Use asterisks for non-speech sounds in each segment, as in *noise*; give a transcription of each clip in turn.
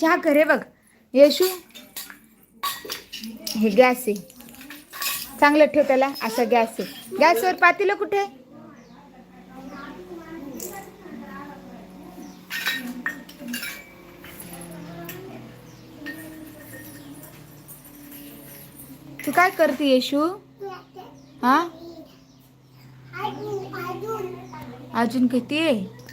चहा कर बघ. येशू. हे गॅस आहे. चांगलं ठेव त्याला असा गॅस आहे. गॅसवर पातेलं कुठे? तू काय करते येशू? हा? अजून किती? आहे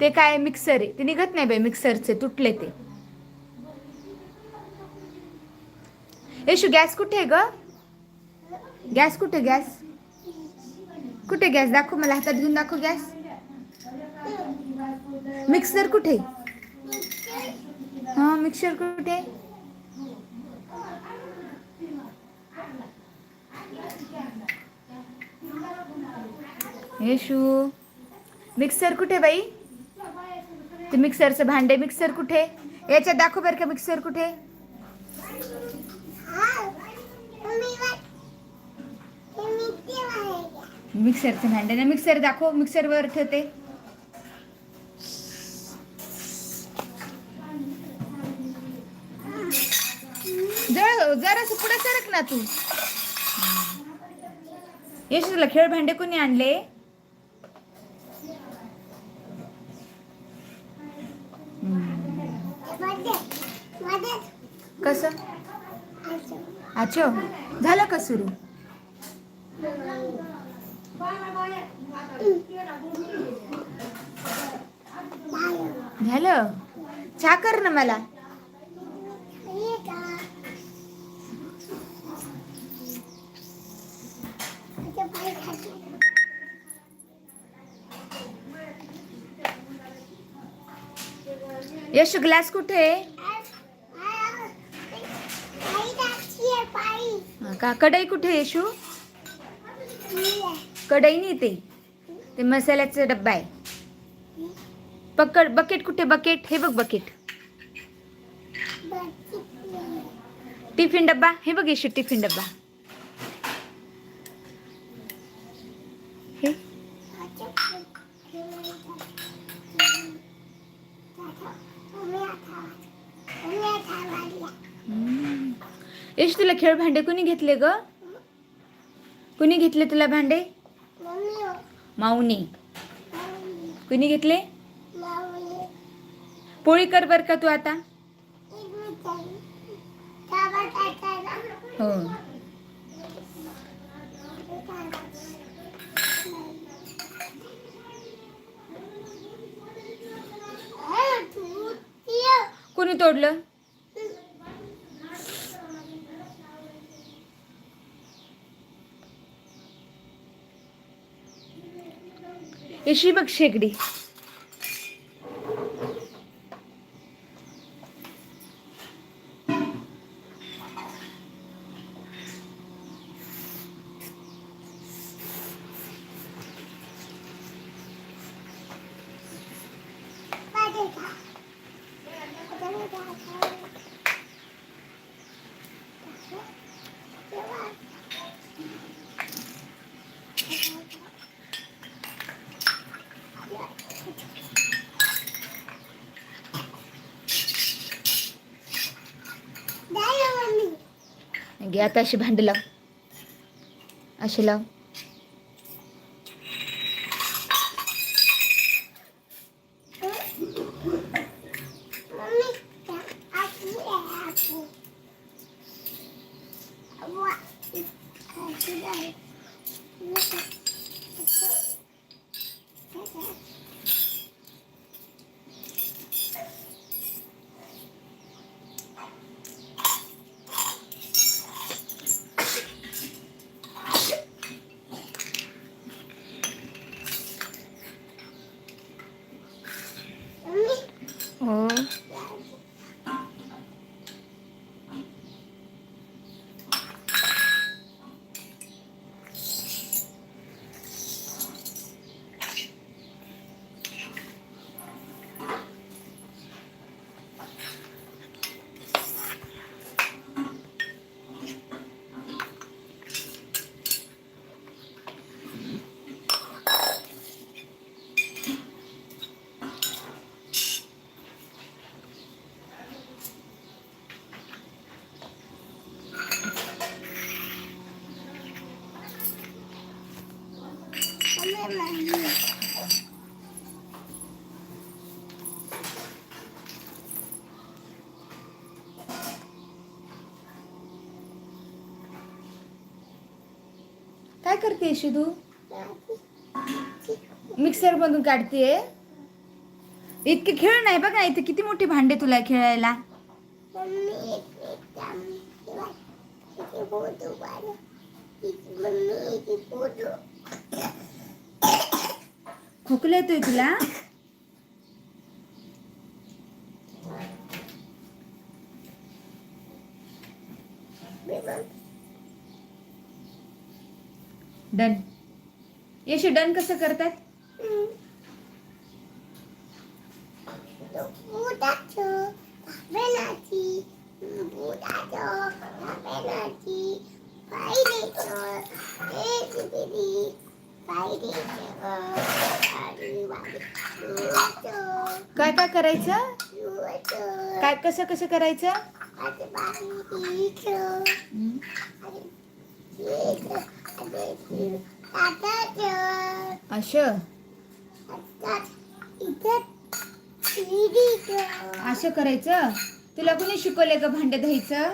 ते काय मिक्सर आहे? ते निघत नाही बाई मिक्सरचे तुटले ते. येशू गॅस कुठे आहे ग? गॅस कुठे गॅस? कुठे गॅस? दाखव मला हातात घेऊन दाखव गॅस. मिक्सर कुठे? हा मिक्सर कुठे? येशू मिक्सर कुठे बाई? ते मिक्सरचं भांडे मिक्सर कुठे? याच्यात दाखव बरं का मिक्सर कुठे? मिक्सरचं भांडे ना मिक्सर दाखव मिक्सरवर ठेवते. जरा जरासं पुढे सरक ना तू. यश खेळ भांडे कोणी आणले? कसं? अच्छा झालं का सुरू? झालं? चहा कर ना मला. यश ग्लास कुठे आहे? का? कढई कुठे यशू? कढई नाही ते ते मसाल्याचा डब्बा आहे. पकड बकेट कुठे बकेट हे बघ बकेट टिफिन डब्बा? हे बघ यशू टिफिन डब्बा हे हम्म. यश तुला खेळ भांडे कुणी घेतले ग? कुणी घेतले तुला भांडे? माऊनी. कुणी घेतले? पोळी कर बर का तू आता. हो. कोणी तोडलं? येशी बघ शेगडी. घे आता अशी भांडी लाव. अशी लाव. काय करते तू मिक्सर मधून काढतेय? इतके खेळ नाही बघ ना इथे किती मोठी भांडे तुला खेळायला. खोकला येतोय तुला डन. यशू डन कसं करतात? करायचं? काय कसं कसं करायचं? हम्म. असं? असं करायचं? तुला कोणी शिकवले का भांडे द्यायचं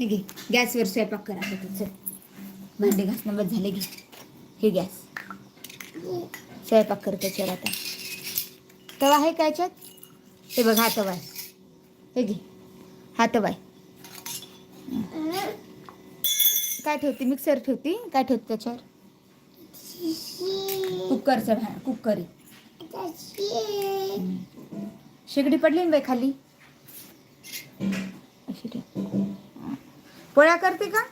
घे गॅसवर स्वयंपाक करा चल. भांडे घासणं बस झाले घे. हे गॅस. स्वयंपाक करतो त्याच्यावर आता. तवा आहे का याच्यात? हे बघ हा तवा आहे. हे घे. हा तवा आहे. काय ठेवते? मिक्सर ठेवती? काय ठेवते त्याच्यावर? कुकरचं भा कुकर. शेगडी पडली ना बाई खाली? अशी ठेव. पोळ्या करते का?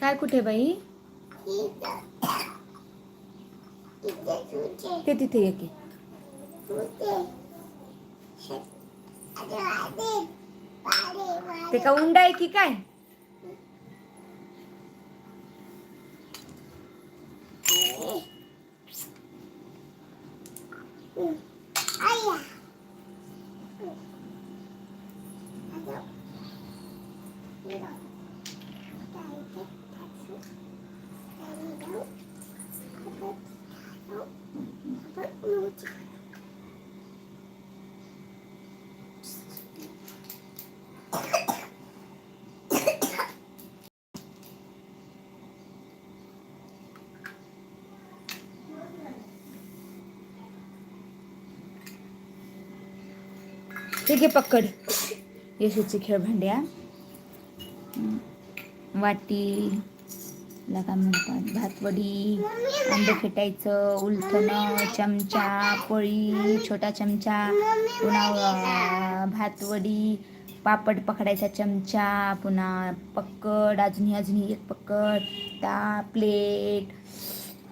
काय कुठे बाई? ते तिथे येते ते का उंडा आहे की काय ते घे पकड. यशूची खेळ भांड्या. वाटी ला काय म्हणतात भातवडी आंबे फेटायचं उलथणं चमचा पळी छोटा चमचा पुन्हा भातवडी पापड पकडायचा चमचा पुन्हा पक्कड अजूनही अजूनही एक पक्कड ता प्लेट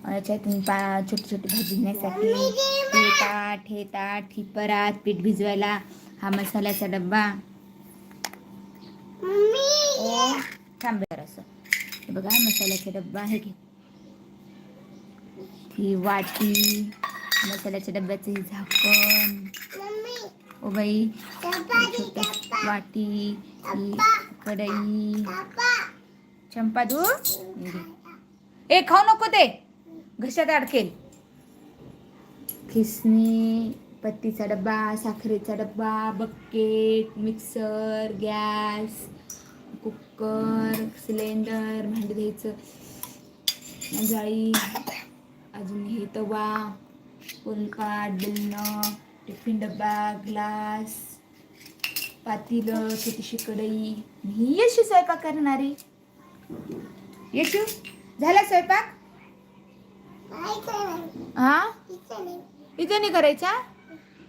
याच्यातून पा छोटी छोटी भाजी घेण्यासाठी हे ताट हे ताट ही परात पीठ भिजवायला हा मसाल्याचा डब्बा. ओ थांब असं. बघा मसाल्याचा डब्बा आहे की. ही वाटी मसाल्याच्या डब्याचं हे झाकण. ओ बाई वाटी ही कढई. चंपा दू ए खाऊ नको ते. घशात अडकेल खिसणी. पत्तीचा डब्बा साखरेचा डब्बा bucket mixer gas cooker cylinder भांडी द्यायचं जाळी अजून हे तवा पोलपाट बेलणं टिफिन डब्बा ग्लास पातीलं छोटीशी कढई. ही यशू स्वयंपाक करणारी. यशू झाला स्वयंपाक? हा? इथं नाही करायचा?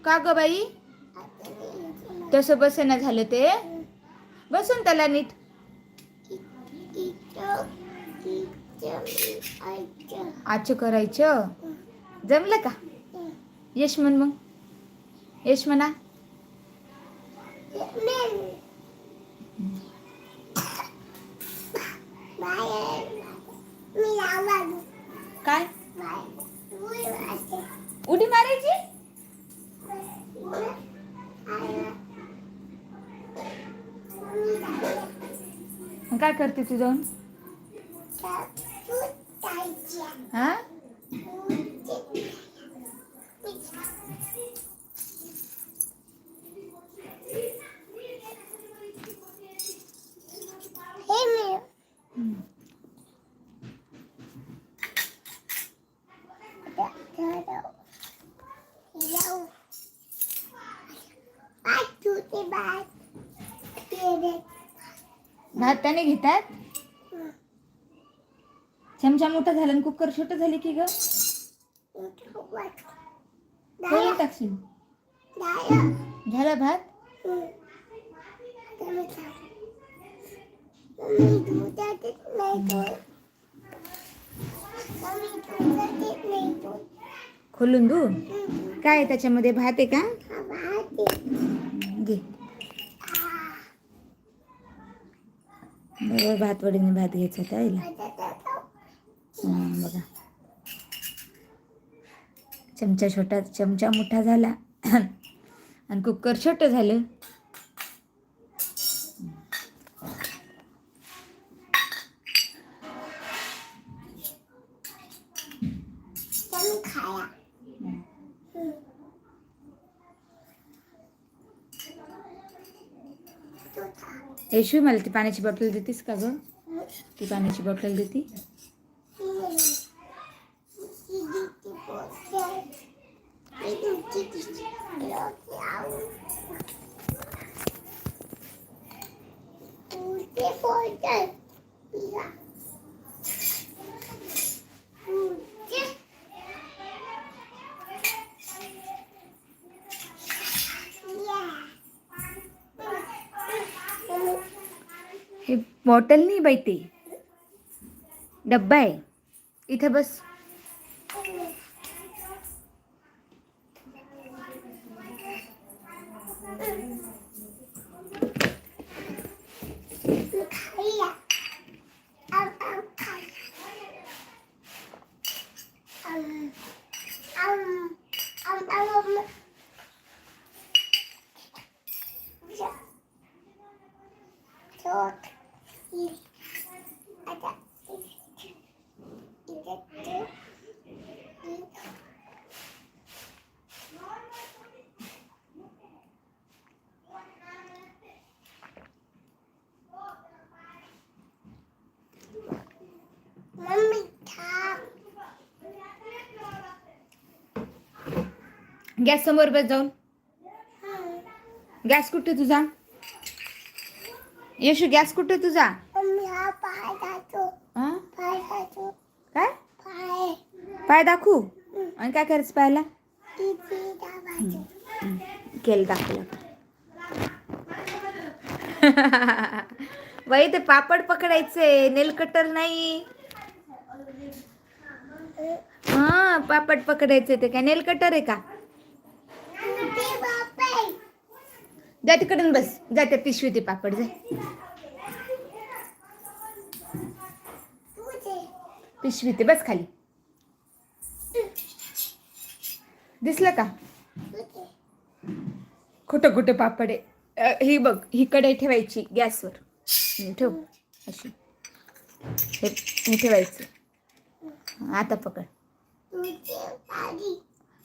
का ग बाई? तसं बसेना झालं ते. बसून त्याला नीट. आजचं करायचं? जमलं का? यश म्हण मग. यश म्हणा. काय? उडी मारायची? काय करते तू जाऊन? हा? त्याने घेतात? चमचा मोठा झाला आणि कुकर छोटं झाले की ग? टाकशील. झाला भात? खोलून दू काय त्याच्यामध्ये? भात आहे का? घे. बरोबर भात वडीने भात घ्यायचा त्या आईला बघा. चमचा छोटा चमचा मोठा झाला. आणि कुकर छोटं झालं. येशवी मला ती पाण्याची बॉटल देतीस का गं? ती पाण्याची बॉटल देती. बॉटल नाही बाई ते. डब्बा आहे. इथे बस. गॅस समोर बस जाऊन. गॅस कुठे तुझा? यशू गॅस कुठे तुझा? हा काय? पाय. दाखवू? आणि काय करायचं पायाला केलं दाखवलं *laughs* बाई ते पापड पकडायचे. नेल कटर नाही. हा पापड पकडायचे ते. काय नेल कटर आहे का? जा तिकडून बस. जा त्या पिशवी ते पापड जा. पिशवी ते बस खाली. दिसलं का? खोटं खोटं पापड आहे. ही बघ ही कढई ठेवायची गॅसवर. ठेव. अशी. हे ठेवायचं. आता पकड.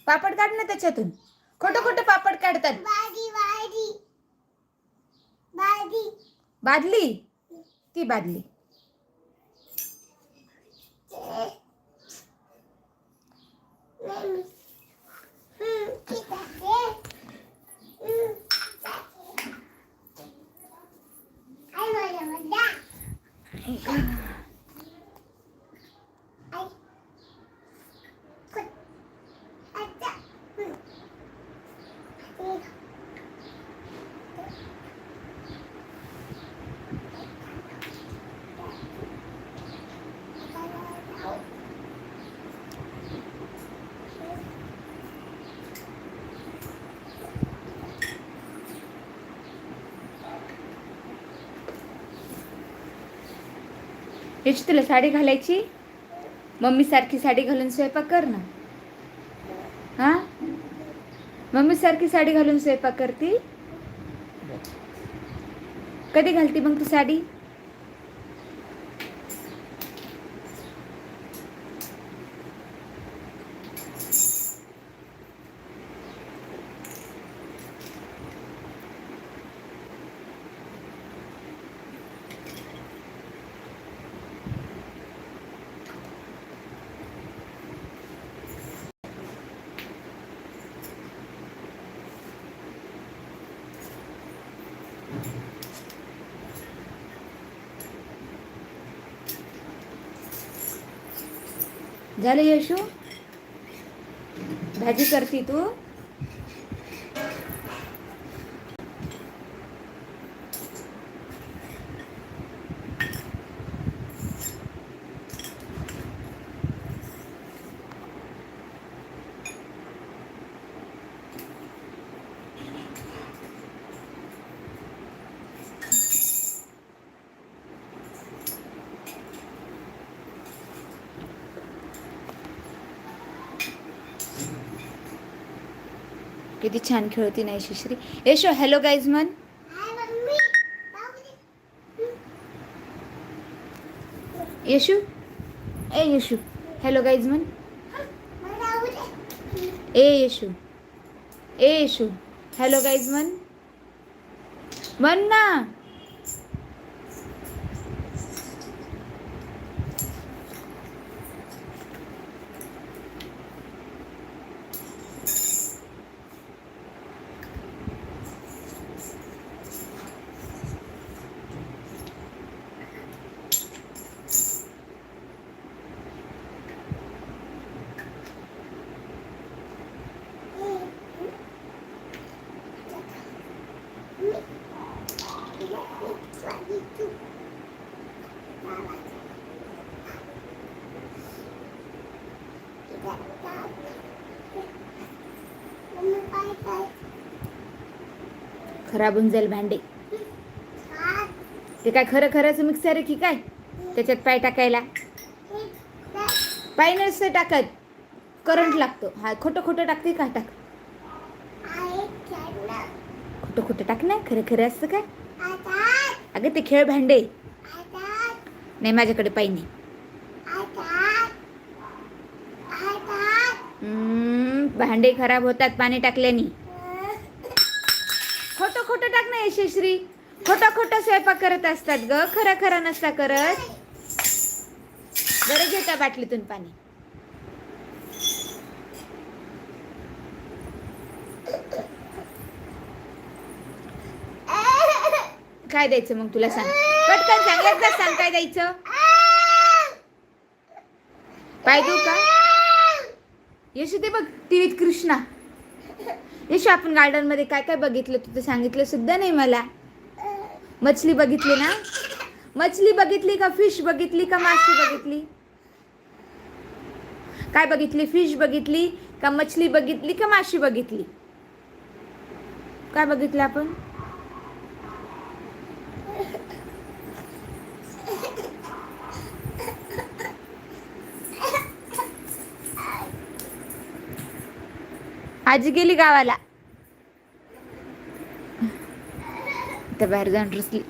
पापड काढ ना त्याच्यातून. खोटं खोटं पापड काढतात बादली ती बादली याची तुला साडी घालायची? मम्मी सारखी साडी घालून स्वयंपाक कर ना. हा? मम्मी सारखी साडी घालून स्वयंपाक करती? कधी घालती मग तू साडी? झालं यशू? भाजी करती तू? किती छान खेळती नाही शिश्री. यशू हॅलो गाईज मन यशू? ए यशू. हॅलो गाईज मन ए यशू. ए यशू. हॅलो गाईज मन म्हण ना. खराब होऊन जाईल भांडे. ते काय खरं खरंच मिक्सर आहे की काय? त्याच्यात पाय टाकायला. पाय नसतं टाकत. करंट लागतो. हा खोटं खोटं टाकते का? टाक. खोटं खोटं टाक ना. खरं खरं असतं काय? अगं ते खेळ भांडे. नाही माझ्याकडे पाय नाही. भांडे खराब होतात पाणी टाकल्याने. खोटं खोटं टाक ना यशश्री. खोटा खोटं स्वयंपाक करत असतात ग. खरा खरा नसता करत. बरं घेता बाटलीतून पाणी. काय द्यायचं मग तुला सांग? पटकन सांग. एकदा सांग काय द्यायचं. पाय देऊ का यशू ते बघ टीव्हीत कृष्णा. यशू आपण गार्डनमध्ये काय काय बघितलं तू ते सांगितलं सुद्धा नाही मला. मछली बघितली ना? मछली बघितली का फिश बघितली का माशी बघितली? काय बघितली? फिश बघितली का मछली बघितली का माशी बघितली? काय बघितलं आपण? आजी गेली गावाला. आता बाहेर जाऊन रुसली.